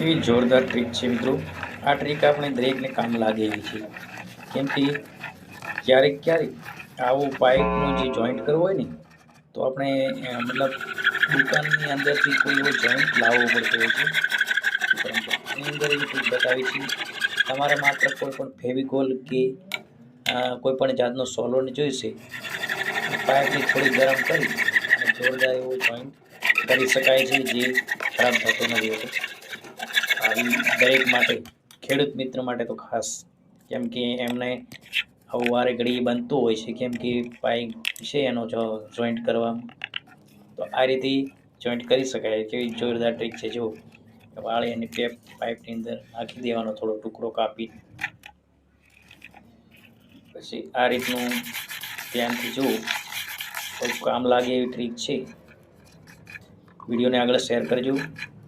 એવી જોરદાર ટ્રીક છે મિત્રો. આ ટ્રીક આપણે દરેકને કામ લાગે એવી છે. કેમ કે ક્યારેક ક્યારેક આવું પાઇપનું જે જોઈન્ટ કરવું હોય ને, તો આપણે મતલબ દુકાનની અંદરથી કોઈ એવો જોઈન્ટ લાવવો પડતો હોય છે. આની અંદર એવી ટ્રીક બતાવી છે. તમારે માત્ર કોઈ પણ ફેવિકોલ કે કોઈપણ કોઈ પણ જાતનો સોલોને જોઈશે, પાઇપને થોડી ગરમ કરી અને જોરદાર એવો જોઈન્ટ કરી શકાય છે જે ખરાબ થતો નથી હોતો. દરેક માટે, ખેડૂત મિત્ર માટે તો ખાસ, કેમ કે એમને વારે ઘડી બનતું હોય છે, કેમ કે પાઇપ છે એનો જો જોઈન્ટ કરવામાં તો આ રીતે જોઈન્ટ કરી શકાય, કેવી જોરદાર ટ્રીક છે, જો વાળી અને પેપ પાઇપની અંદર નાખી દેવાનો થોડો ટુકડો કાપી. પછી આ રીતનું ધ્યાનથી તો કામ લાગે એવી ટ્રીક છે. વિડીયોને આગળ શેર કરજો.